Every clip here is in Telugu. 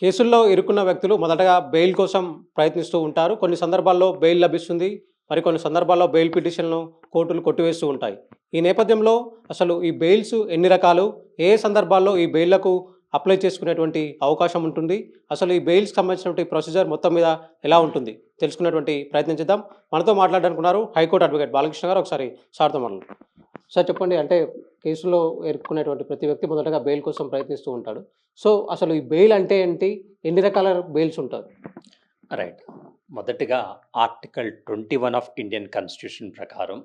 కేసుల్లో ఇరుక్కున్న వ్యక్తులు మొదటగా బెయిల్ కోసం ప్రయత్నిస్తూ ఉంటారు. కొన్ని సందర్భాల్లో బెయిల్ లభిస్తుంది. మరికొన్ని సందర్భాల్లో బెయిల్ పిటిషన్లను కోర్టులు కొట్టివేస్తూ ఉంటాయి. ఈ నేపథ్యంలో అసలు ఈ బెయిల్స్ ఎన్ని రకాలు? ఏ సందర్భాల్లో ఈ బెయిల్లకు అప్లై చేసుకునేటువంటి అవకాశం ఉంటుంది? అసలు ఈ బెయిల్స్కి సంబంధించినటువంటి ప్రొసీజర్ మొత్తం మీద ఎలా ఉంటుంది? తెలుసుకునేటువంటి ప్రయత్నం చేద్దాం. మనతో మాట్లాడాలనుకున్నారు హైకోర్టు అడ్వకేట్ బాలకృష్ణ గారు. ఒకసారి సార్తో మాట్లాడు సార్ చెప్పండి. అంటే కేసులో ఎరుక్కునేటువంటి ప్రతి వ్యక్తి మొదటగా బెయిల్ కోసం ప్రయత్నిస్తూ ఉంటాడు. సో అసలు ఈ బెయిల్ అంటే ఏంటి? ఎన్ని రకాల బెయిల్స్ ఉంటారు? రైట్. మొదటిగా article twenty one of Indian constitution ప్రకారం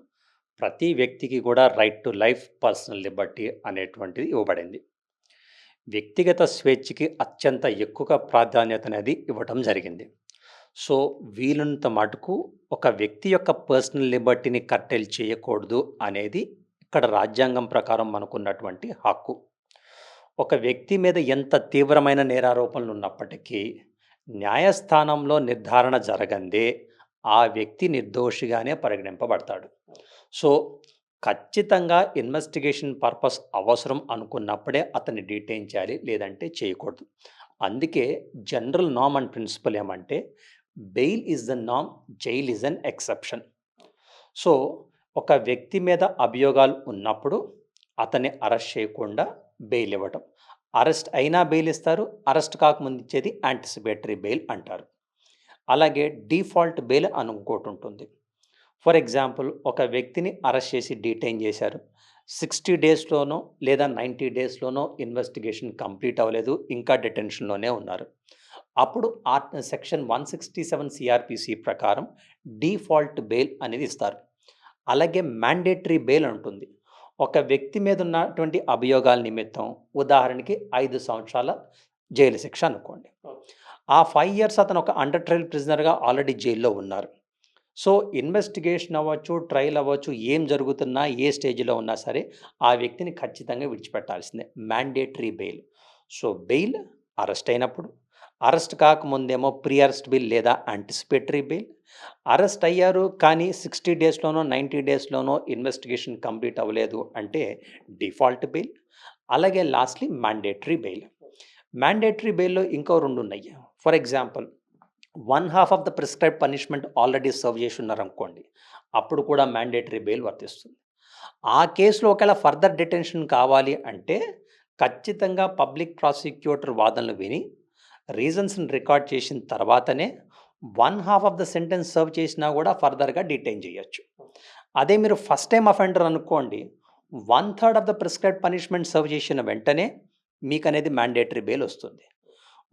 ప్రతి వ్యక్తికి కూడా right to life personal liberty అనేటువంటిది ఇవ్వబడింది. వ్యక్తిగత స్వేచ్ఛకి అత్యంత ఎక్కువగా ప్రాధాన్యత అనేది ఇవ్వటం జరిగింది. సో వీలున్నంత మటుకు ఒక వ్యక్తి యొక్క పర్సనల్ లిబర్టీని కట్టెలు చేయకూడదు అనేది ఇక్కడ రాజ్యాంగం ప్రకారం మనకున్నటువంటి హక్కు. ఒక వ్యక్తి మీద ఎంత తీవ్రమైన నేరారోపణలు ఉన్నప్పటికీ న్యాయస్థానంలో నిర్ధారణ జరగందే ఆ వ్యక్తి నిర్దోషిగానే పరిగణింపబడతాడు. సో ఖచ్చితంగా ఇన్వెస్టిగేషన్ పర్పస్ అవసరం అనుకున్నప్పుడే అతన్ని డీటెయిన్ చేయాలి లేదంటే చేయకూడదు. అందుకే జనరల్ నామ్ అండ్ ప్రిన్సిపల్ ఏమంటే bail is the NAM jail is an exception. So ఒక వ్యక్తి మీద అభియోగాలు ఉన్నప్పుడు అతన్ని అరెస్ట్ చేయకుండా బెయిల్ ఇవ్వటం. అరెస్ట్ అయినా బెయిల్ ఇస్తారు. అరెస్ట్ కాకముందు ఇచ్చేది యాంటిసిపేటరీ బెయిల్ అంటారు. అలాగే డిఫాల్ట్ బెయిల్ అని ఇంకోటి ఉంటుంది. ఫర్ ఎగ్జాంపుల్ ఒక వ్యక్తిని అరెస్ట్ చేసి డీటైన్ చేశారు. సిక్స్టీ డేస్లోనో లేదా నైంటీ డేస్లోనో ఇన్వెస్టిగేషన్ కంప్లీట్ అవ్వలేదు. ఇంకా డిటెన్షన్లోనే ఉన్నారు. అప్పుడు or section one sixty seven CrPC ప్రకారం డిఫాల్ట్ బెయిల్ అనేది ఇస్తారు. అలాగే మ్యాండేటరీ బెయిల్ ఉంటుంది ఒక వ్యక్తి మీద ఉన్నటువంటి అభియోగాల నిమిత్తం ఉదాహరణకి ఐదు సంవత్సరాల జైలు శిక్ష అనుకోండి. ఆ ఫైవ్ ఇయర్స్ అతను ఒక అండర్ ట్రయల్ ప్రిజనర్గా ఆల్రెడీ జైల్లో ఉన్నారు. సో ఇన్వెస్టిగేషన్ అవ్వచ్చు ట్రయల్ అవ్వచ్చు ఏం జరుగుతున్నా ఏ స్టేజ్లో ఉన్నా సరే ఆ వ్యక్తిని ఖచ్చితంగా విడిచిపెట్టాల్సిందే. Mandatory bail so bail arrest అయినప్పుడు అరెస్ట్ కాకముందేమో ప్రీ అరెస్ట్ బిల్ లేదా యాంటిసిపేటరీ బిల్. అరెస్ట్ అయ్యారు కానీ సిక్స్టీ డేస్లోనో నైంటీ డేస్లోనో ఇన్వెస్టిగేషన్ కంప్లీట్ అవ్వలేదు అంటే డిఫాల్ట్ బెయిల్ అలాగే లాస్ట్లీ మ్యాండేటరీ బెయిల్ మ్యాండేటరీ బెయిల్లో ఇంకో రెండు ఉన్నాయి. For example one half of the prescribe punishment already serve చేసి ఉన్నారనుకోండి అప్పుడు కూడా మ్యాండేటరీ బెయిల్ వర్తిస్తుంది. ఆ కేసులో ఒకవేళ ఫర్దర్ డిటెన్షన్ కావాలి అంటే ఖచ్చితంగా పబ్లిక్ ప్రాసిక్యూటర్ వాదనలు విని రీజన్స్ని రికార్డ్ చేసిన తర్వాతనే one half of the sentence serve చేసినా కూడా ఫర్దర్గా డిటైన్ చేయొచ్చు. అదే మీరు ఫస్ట్ టైం అఫెండర్ అనుకోండి one third of the prescribe punishment serve చేసిన వెంటనే మీకు అనేది మ్యాండేటరీ బెయిల్ వస్తుంది.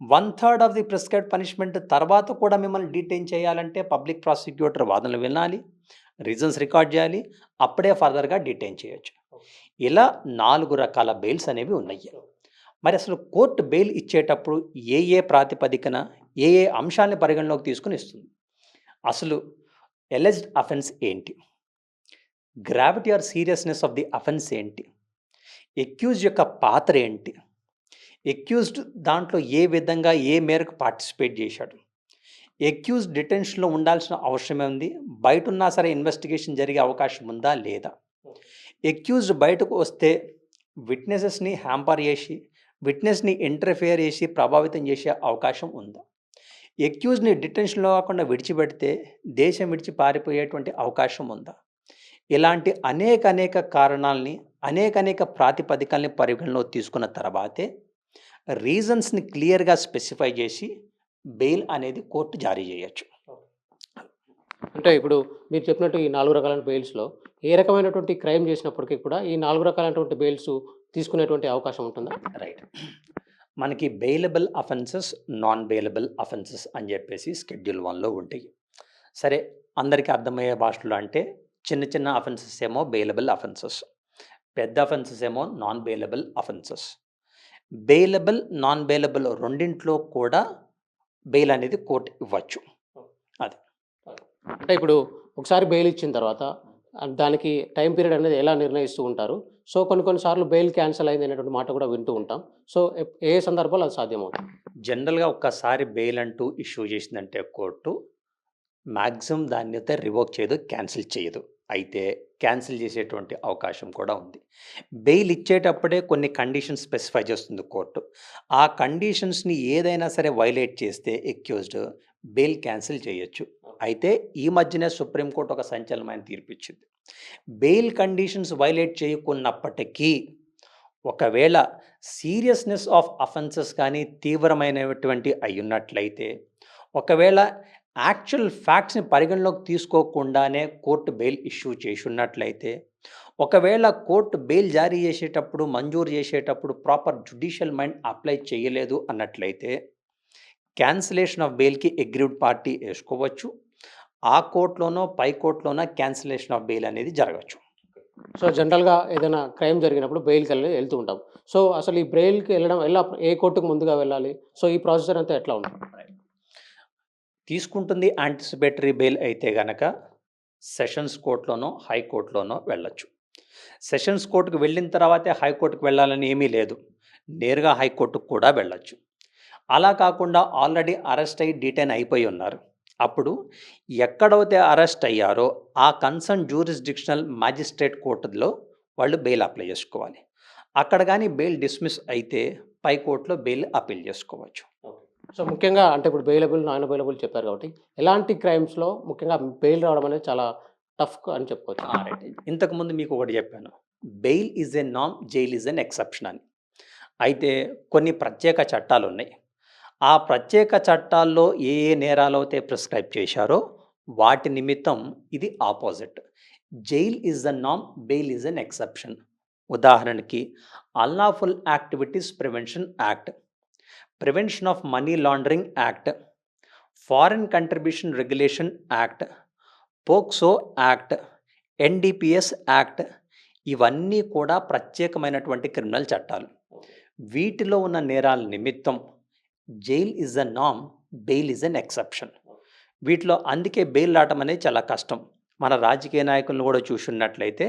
One third of the prescribe punishment తర్వాత కూడా మిమ్మల్ని డీటైన్ చేయాలంటే పబ్లిక్ ప్రాసిక్యూటర్ వాదనలు వినాలి రీజన్స్ రికార్డ్ చేయాలి అప్పుడే ఫర్దర్గా డీటైన్ చేయొచ్చు. ఇలా నాలుగు రకాల బెయిల్స్ అనేవి ఉన్నాయి. మరి అసలు కోర్టు బెయిల్ ఇచ్చేటప్పుడు ఏ ఏ ప్రాతిపదికన ఏ ఏ అంశాలని పరిగణలోకి తీసుకుని ఇస్తుంది? అసలు ఎలెజ్డ్ అఫెన్స్ ఏంటి? Gravity or seriousness of the offence ఏంటి? ఎక్యూజ్ యొక్క పాత్ర ఏంటి? ఎక్యూజ్డ్ దాంట్లో ఏ విధంగా ఏ మేరకు పార్టిసిపేట్ చేశాడు? ఎక్యూజ్ డిటెన్షన్లో ఉండాల్సిన అవసరం ఉంది? బయట ఉన్నా సరే ఇన్వెస్టిగేషన్ జరిగే అవకాశం ఉందా లేదా? ఎక్యూజ్డ్ బయటకు వస్తే విట్నెసెస్ని హ్యాంపర్ చేసి విట్నెస్ని ఇంటర్ఫియర్ చేసి ప్రభావితం చేసే అవకాశం ఉందా? ఎక్యూజ్ని డిటెన్షన్లో కాకుండా విడిచిపెడితే దేశం విడిచి పారిపోయేటువంటి అవకాశం ఉందా? ఇలాంటి అనేక అనేక కారణాలని అనేక అనేక ప్రాతిపదికల్ని పరిగణలో తీసుకున్న తర్వాతే రీజన్స్ని క్లియర్గా స్పెసిఫై చేసి బెయిల్ అనేది కోర్టు జారీ చేయొచ్చు. అంటే ఇప్పుడు మీరు చెప్పినట్టు ఈ నాలుగు రకాలైన బెయిల్స్లో ఏ రకమైనటువంటి క్రైమ్ చేసినప్పటికీ కూడా ఈ నాలుగు రకాలైనటువంటి బెయిల్స్ తీసుకునేటువంటి అవకాశం ఉంటుందా? రైట్. మనకి bailable offences non bailable offences అని చెప్పేసి స్కెడ్యూల్ వన్లో ఉంటాయి. సరే అందరికీ అర్థమయ్యే భాషలో అంటే చిన్న చిన్న అఫెన్సెస్ ఏమో బెయిలబుల్ అఫెన్సెస్ పెద్ద అఫెన్సెస్ ఏమో non bailable offences bailable non bailable రెండింట్లో కూడా బెయిల్ అనేది కోర్టు ఇవ్వచ్చు. అంటే ఇప్పుడు ఒకసారి బెయిల్ ఇచ్చిన తర్వాత దానికి టైం పీరియడ్ అనేది ఎలా నిర్ణయిస్తూ ఉంటారు? సో కొన్ని కొన్నిసార్లు బెయిల్ క్యాన్సిల్ అయింది అనేటువంటి మాట కూడా వింటూ ఉంటాం. సో ఏ సందర్భాలు అది సాధ్యమవుతుంది? జనరల్గా ఒక్కసారి బెయిల్ అంటూ ఇష్యూ చేసిందంటే కోర్టు మ్యాక్సిమం దాన్ని అయితే రివోక్ చేయదు క్యాన్సిల్ చేయదు. అయితే క్యాన్సిల్ చేసేటువంటి అవకాశం కూడా ఉంది. బెయిల్ ఇచ్చేటప్పుడే కొన్ని కండిషన్స్ స్పెసిఫై చేస్తుంది కోర్టు. ఆ కండిషన్స్ని ఏదైనా సరే వైలేట్ చేస్తే ఎక్యూజ్డ్ బెయిల్ క్యాన్సిల్ చేయొచ్చు. అయితే ఈ మధ్యనే సుప్రీంకోర్టు ఒక సంచలనమైన తీర్పు ఇచ్చింది బెయిల్ కండిషన్స్ వైలేట్ చేయకున్నప్పటికీ ఒకవేళ సీరియస్నెస్ ఆఫ్ అఫెన్సెస్ కానీ తీవ్రమైనటువంటి అయ్యున్నట్లయితే ఒకవేళ యాక్చువల్ ఫ్యాక్ట్స్ని పరిగణలోకి తీసుకోకుండానే కోర్టు బెయిల్ ఇష్యూ చేసి ఉన్నట్లయితే ఒకవేళ కోర్టు బెయిల్ జారీ చేసేటప్పుడు మంజూరు చేసేటప్పుడు ప్రాపర్ జుడిషియల్ మైండ్ అప్లై చేయలేదు అన్నట్లయితే క్యాన్సిలేషన్ ఆఫ్ బెయిల్కి అగ్రీడ్ పార్టీ వేసుకోవచ్చు. ఆ కోర్టులోనో పై కోర్టులోనో క్యాన్సిలేషన్ ఆఫ్ బెయిల్ అనేది జరగచ్చు సో జనరల్గా ఏదైనా క్రైమ్ జరిగినప్పుడు బెయిల్కి వెళ్ళి వెళ్తూ ఉంటాం. సో అసలు ఈ బెయిల్కి వెళ్ళడం ఎలా ఏ కోర్టుకు ముందుగా వెళ్ళాలి? సో ఈ ప్రాసెసర్ అంతా ఎట్లా ఉంటుంది? తీసుకుంటుంది యాంటిసిపేటరీ బెయిల్ అయితే గనక సెషన్స్ కోర్టులోనో హైకోర్టులోనో వెళ్ళొచ్చు. సెషన్స్ కోర్టుకు వెళ్ళిన తర్వాతే హైకోర్టుకు వెళ్ళాలని ఏమీ లేదు. నేరుగా హైకోర్టుకు కూడా వెళ్ళొచ్చు. అలా కాకుండా ఆల్రెడీ అరెస్ట్ అయ్యి డీటైన్ అయిపోయి ఉన్నారు. అప్పుడు ఎక్కడైతే అరెస్ట్ అయ్యారో ఆ కన్సర్న్ జ్యూరిస్డిక్షనల్ మ్యాజిస్ట్రేట్ కోర్టులో వాళ్ళు బెయిల్ అప్లై చేసుకోవాలి. అక్కడ కానీ బెయిల్ డిస్మిస్ అయితే పై కోర్టులో బెయిల్ అప్పీల్ చేసుకోవచ్చు. సో ముఖ్యంగా అంటే ఇప్పుడు బెయిలబుల్ నాన్ అవైలబుల్ చెప్పారు కాబట్టి ఎలాంటి క్రైమ్స్లో ముఖ్యంగా బెయిల్ రావడం అనేది చాలా టఫ్ అని చెప్పుకోవచ్చు. రైట్. ఇంతకుముందు మీకు ఒకటి చెప్పాను. బెయిల్ ఈజ్ ఎ నామ్ జైల్ ఈజ్ ఎన్ ఎక్సెప్షన్ అని. అయితే కొన్ని ప్రత్యేక చట్టాలు ఉన్నాయి ఆ ప్రత్యేక చట్టాల్లో ఏ ఏ నేరాలు అయితే ప్రిస్క్రైబ్ చేశారో వాటి నిమిత్తం ఇది ఆపోజిట్. జైల్ ఈజ్ ద నామ్ బెయిల్ ఈజ్ ఎన్ ఎక్సెప్షన్. ఉదాహరణకి unlawful activities prevention act prevention of money laundering act foreign contribution regulation act POCSO act NDPS act ఇవన్నీ కూడా ప్రత్యేకమైనటువంటి క్రిమినల్ చట్టాలు. వీటిలో ఉన్న నేరాల నిమిత్తం జైల్ ఇస్ అ నామ్ బెయిల్ ఇస్ అన్ ఎక్సెప్షన్. వీటిలో అందుకే బెయిల్ రావటం అనేది చాలా కష్టం. మన రాజకీయ నాయకులను కూడా చూసున్నట్లయితే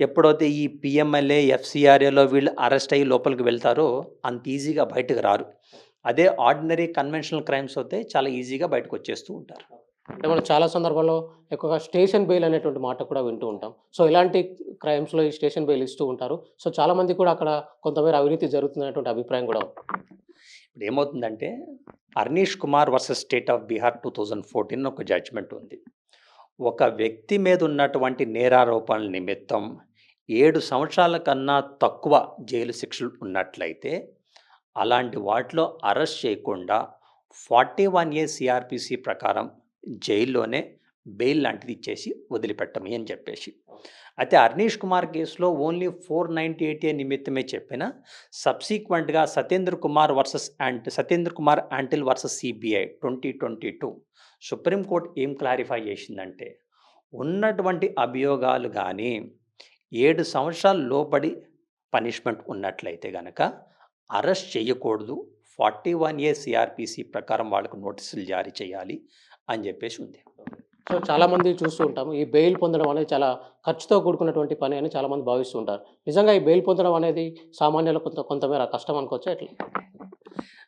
ఎప్పుడైతే ఈ పిఎంఎల్ఏ ఎఫ్సిఆర్ఏలో వీళ్ళు అరెస్ట్ అయ్యి లోపలికి వెళ్తారో అంత ఈజీగా బయటకు రారు. అదే ఆర్డినరీ కన్వెన్షనల్ క్రైమ్స్ అయితే చాలా ఈజీగా బయటకు వచ్చేస్తూ ఉంటారు. అంటే మనం చాలా సందర్భాల్లో ఎక్కువగా స్టేషన్ బెయిల్ అనేటువంటి మాట కూడా వింటూ ఉంటాం. సో ఇలాంటి క్రైమ్స్లో ఈ స్టేషన్ బెయిల్ ఇస్తూ ఉంటారు. సో చాలామంది కూడా అక్కడ కొంతమేర అవినీతి జరుగుతున్నటువంటి అభిప్రాయం కూడా ఉంది. ఇప్పుడు ఏమవుతుందంటే Arnesh Kumar versus state of Bihar two thousand fourteen ఒక జడ్జ్మెంట్ ఉంది. ఒక వ్యక్తి మీద ఉన్నటువంటి నేరారోపణల నిమిత్తం ఏడు సంవత్సరాల కన్నా తక్కువ జైలు శిక్షలు ఉన్నట్లయితే అలాంటి వాటిలో అరెస్ట్ చేయకుండా ఫార్టీ వన్ ఏ సిఆర్పిసి ప్రకారం జైల్లోనే బెయిల్ లాంటిది ఇచ్చేసి వదిలిపెట్టమని అని చెప్పేసి అయితే అర్నీష్ కుమార్ కేసులో only four ninety eight A నిమిత్తమే చెప్పిన సబ్సీక్వెంట్గా Satyender Kumar versus ant Satyender Kumar Antil versus CBI twenty twenty two. Supreme court ఏం క్లారిఫై చేసిందంటే ఉన్నటువంటి అభియోగాలు కానీ ఏడు సంవత్సరాలు లోబడి పనిష్మెంట్ ఉన్నట్లయితే గనక అరెస్ట్ చేయకూడదు. ఫార్టీ వన్ ఏ సిఆర్పిసి ప్రకారం వాళ్ళకు నోటీసులు జారీ చేయాలి అని చెప్పేసి ఉంది. సో చాలామంది చూస్తూ ఉంటాము. ఈ బెయిల్ పొందడం అనేది చాలా ఖర్చుతో కూడుకున్నటువంటి పని అని చాలామంది భావిస్తూ ఉంటారు. నిజంగా ఈ బెయిల్ పొందడం అనేది సామాన్యుల కొంత కొంతమేర కష్టం అనుకోవచ్చు ఎట్లా?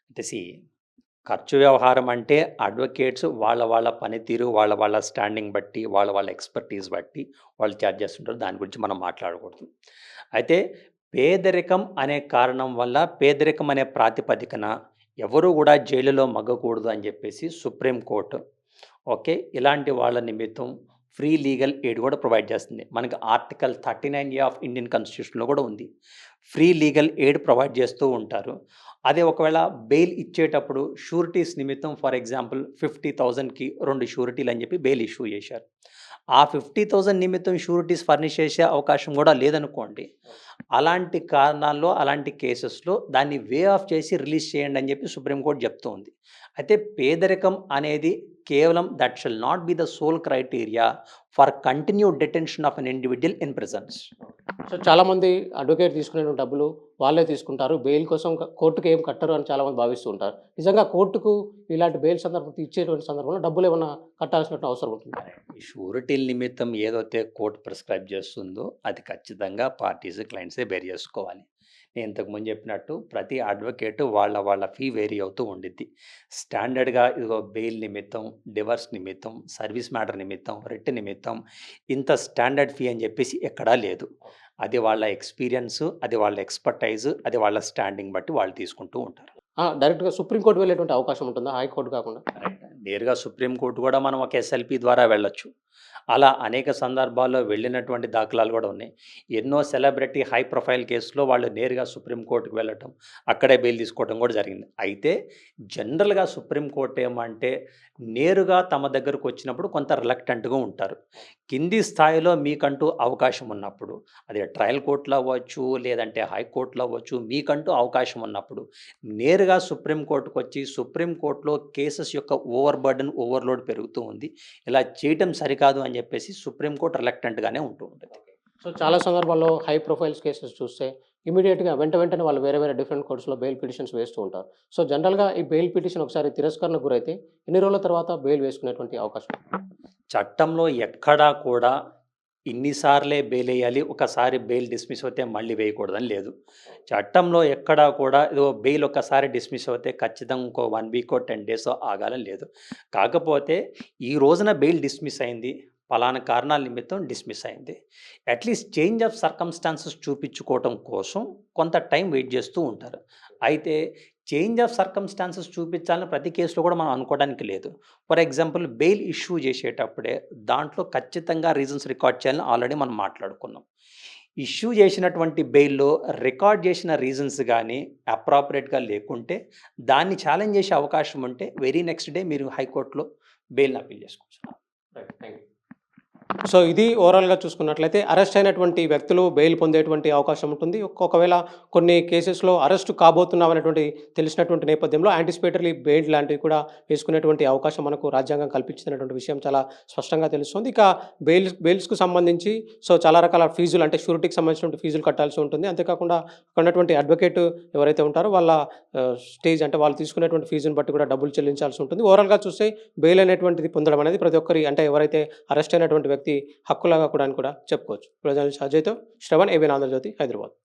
అంటే సి ఖర్చు వ్యవహారం అంటే అడ్వకేట్స్ వాళ్ళ వాళ్ళ పనితీరు వాళ్ళ వాళ్ళ స్టాండింగ్ బట్టి వాళ్ళ వాళ్ళ ఎక్స్పర్టీస్ బట్టి వాళ్ళు ఛార్జ్ చేస్తుంటారు. దాని గురించి మనం మాట్లాడకూడదు. అయితే పేదరికం అనే కారణం వల్ల పేదరికం అనే ప్రాతిపదికన ఎవరు కూడా జైలులో మగ్గకూడదు అని చెప్పేసి సుప్రీంకోర్టు ఓకే? ఇలాంటి వాళ్ళ నిమిత్తం ఫ్రీ లీగల్ ఎయిడ్ కూడా ప్రొవైడ్ చేస్తుంది. మనకి article thirty nine A of Indian కాన్స్టిట్యూషన్లో కూడా ఉంది. ఫ్రీ లీగల్ ఎయిడ్ ప్రొవైడ్ చేస్తూ ఉంటారు. అదే ఒకవేళ బెయిల్ ఇచ్చేటప్పుడు షూరిటీస్ నిమిత్తం ఫర్ ఎగ్జాంపుల్ ఫిఫ్టీ థౌజండ్కి రెండు షూరిటీలు అని చెప్పి బెయిల్ ఇష్యూ చేశారు. ఆ ఫిఫ్టీ థౌజండ్ నిమిత్తం షూరిటీస్ ఫర్నిష్ చేసే అవకాశం కూడా లేదనుకోండి అలాంటి కారణాల్లో అలాంటి కేసెస్లో దాన్ని వే ఆఫ్ చేసి రిలీజ్ చేయండి అని చెప్పి సుప్రీంకోర్టు చెప్తోంది అయితే పేదరికం అనేది కేవలం that shall not be the sole criteria for continued detention of an individual in presence so చాలా మంది అడ్వకేట్ తీసుకునే డబ్బులు వాళ్ళే తీసుకుంటారు. బెయిల్ కోసం కోర్టుకు ఏం కట్టరు అని చాలా మంది భావిస్తూ ఉంటారు. నిజంగా కోర్టుకు ఇలాంటి బెయిల్ సందర్భం ఇచ్చేటువంటి సందర్భంలో డబ్బులు ఏమైనా కట్టాల్సిన అవసరం ఉంటుంది? ఈ షూరిటీల నిమిత్తం ఏదైతే కోర్టు ప్రిస్క్రైబ్ చేస్తుందో అది ఖచ్చితంగా పార్టీస్ క్లయింట్సే బేర్ చేసుకోవాలి. నేను ఇంతకుముందు చెప్పినట్టు ప్రతి అడ్వకేట్ వాళ్ళ వాళ్ళ ఫీ వేరీ అవుతూ ఉండిద్ది. స్టాండర్డ్గా ఇదిగో బెయిల్ నిమిత్తం డివర్స్ నిమిత్తం సర్వీస్ మ్యాటర్ నిమిత్తం రిట్ నిమిత్తం ఇంత స్టాండర్డ్ ఫీ అని చెప్పేసి ఎక్కడా లేదు. అది వాళ్ళ ఎక్స్పీరియన్స్ అది వాళ్ళ ఎక్స్పర్టైజ్ అది వాళ్ళ స్టాండింగ్ బట్టి వాళ్ళు తీసుకుంటూ ఉంటారు. డైరెక్ట్గా సుప్రీంకోర్టు వెళ్ళేటువంటి అవకాశం ఉంటుందా? హైకోర్టు కాకుండా? నేరుగా సుప్రీంకోర్టు కూడా మనం ఒక ఎస్ఎల్పి ద్వారా వెళ్ళొచ్చు. అలా అనేక సందర్భాల్లో వెళ్ళినటువంటి దాఖలాలు కూడా ఉన్నాయి. ఎన్నో సెలబ్రిటీ హై ప్రొఫైల్ కేసులో వాళ్ళు నేరుగా సుప్రీంకోర్టుకు వెళ్ళటం అక్కడే బెయిల్ తీసుకోవడం కూడా జరిగింది. అయితే జనరల్గా సుప్రీంకోర్టు ఏమంటే నేరుగా తమ దగ్గరకు వచ్చినప్పుడు కొంత రిలక్టెంట్గా ఉంటారు. కింది స్థాయిలో మీకంటూ అవకాశం ఉన్నప్పుడు అది ట్రయల్ కోర్టులో అవ్వచ్చు లేదంటే హైకోర్టులో అవ్వచ్చు మీకంటూ అవకాశం ఉన్నప్పుడు నేరుగా సుప్రీంకోర్టుకు వచ్చి సుప్రీంకోర్టులో కేసెస్ యొక్క ఓవర్ బర్డన్ ఓవర్లోడ్ పెరుగుతూ ఉంది. ఇలా చేయటం సరికాదు అని చెప్పేసి సుప్రీంకోర్టు రిలక్టెంట్గానే ఉంటూ ఉంటుంది. సో చాలా సందర్భాల్లో హై ప్రొఫైల్స్ కేసెస్ చూస్తే ఇమీడియట్గా వెంట వెంటనే వాళ్ళు వేరే వేరే డిఫరెంట్ కోర్ట్స్లో బెయిల్ పిటిషన్స్ వేస్తూ ఉంటారు. సో జనరల్గా ఈ బెయిల్ పిటిషన్ ఒకసారి తిరస్కరణకు గురైతే ఎన్ని రోజుల తర్వాత బెయిల్ వేసుకునేటువంటి అవకాశం? చట్టంలో ఎక్కడా కూడా ఇన్నిసార్లే బెయిల్ వేయాలి ఒకసారి బెయిల్ డిస్మిస్ అవుతే మళ్ళీ వేయకూడదని లేదు. చట్టంలో ఎక్కడా కూడా ఇదో బెయిల్ ఒకసారి డిస్మిస్ అవుతే ఖచ్చితంగా ఇంకో వన్ వీకో టెన్ డేస్ ఆగాలని లేదు. కాకపోతే ఈ రోజున బెయిల్ డిస్మిస్ అయింది పలానా కారణాల నిమిత్తం డిస్మిస్ అయింది. At least change of circumstances చూపించుకోవటం కోసం కొంత టైం వెయిట్ చేస్తూ ఉంటారు. అయితే చేంజ్ ఆఫ్ సర్కమ్స్టాన్సెస్ చూపించాలని ప్రతి కేసులో కూడా మనం అనుకోవడానికి లేదు. ఫర్ ఎగ్జాంపుల్ బెయిల్ ఇష్యూ చేసేటప్పుడే దాంట్లో ఖచ్చితంగా రీజన్స్ రికార్డ్ చేయాలని ఆల్రెడీ మనం మాట్లాడుకున్నాం. ఇష్యూ చేసినటువంటి బెయిల్లో రికార్డ్ చేసిన రీజన్స్ కానీ అప్రాపరేట్గా లేకుంటే దాన్ని ఛాలెంజ్ చేసే అవకాశం ఉంటే వెరీ నెక్స్ట్ డే మీరు హైకోర్టులో బెయిల్ని అప్పీల్ చేసుకోవచ్చు. సో ఇది ఓవరాల్గా చూసుకున్నట్లయితే అరెస్ట్ అయినటువంటి వ్యక్తులు బెయిల్ పొందేటువంటి అవకాశం ఉంటుంది. ఒకవేళ కొన్ని కేసెస్లో అరెస్ట్ కాబోతున్నామనేటువంటి తెలిసినటువంటి నేపథ్యంలో యాంటిసిపేటరీ బెయిల్ లాంటివి కూడా వేసుకునేటువంటి అవకాశం మనకు రాజ్యాంగం కల్పించినటువంటి విషయం చాలా స్పష్టంగా తెలుస్తుంది. ఇక బెయిల్స్ బెయిల్స్కు సంబంధించి సో చాలా రకాల ఫీజులు అంటే షూరిటీకి సంబంధించినటువంటి ఫీజులు కట్టాల్సి ఉంటుంది. అంతేకాకుండా అక్కడ ఉన్నటువంటి అడ్వకేట్ ఎవరైతే ఉంటారో వాళ్ళ స్టేజ్ అంటే వాళ్ళు తీసుకునేటువంటి ఫీజుని బట్టి కూడా డబ్బులు చెల్లించాల్సి ఉంటుంది. ఓవరాల్గా చూస్తే బెయిల్ అనేటువంటిది పొందడం అనేది ప్రతి ఒక్కరి అంటే ఎవరైతే అరెస్ట్ అయినటువంటి వ్యక్తి హక్కులాగా కూడా అని కూడా చెప్పుకోవచ్చు. ప్రజల అజయ్తో శ్రవణ్ ఏబిఎన్ ఆంధ్రజ్యోతి హైదరాబాద్.